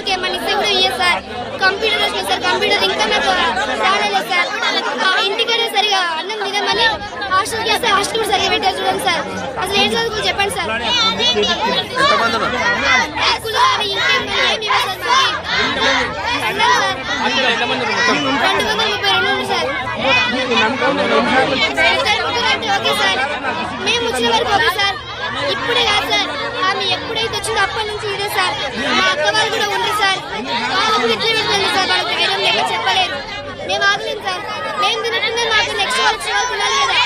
పిల్లలకి ఏమైనా ఇస్తే కూడా సార్. కంప్యూటర్ వచ్చింది సార్ కంప్యూటర్ ఇంకా నాకు రాలేదు సార్. ఇంటికనే సరిగా అన్నం తినమని హాస్టల్కి వేస్తే హాస్టల్ కూడా సరిగా పెట్టారు చూడండి సార్. అసలు ఏం చదువుకో చెప్పండి సార్. రెండు వందల ముప్పై రెండు ఉంది సార్. Okay sir. మేము వచ్చిన వరకు ఓకే సార్. ఇప్పుడే కాదు సార్. ఆమె ఎప్పుడైతే వచ్చిందో అప్పటి నుంచి ఇదే సార్. మా అక్క వాళ్ళు కూడా చెప్పలేదు సార్ వాళ్ళు సార్? వాళ్ళకి ధైర్యం లేక చెప్పలేరు. మేము ఆగలేదు సార్ మేము తింటున్నది మాకు నెక్స్ట్ వచ్చిన వాళ్ళు కదా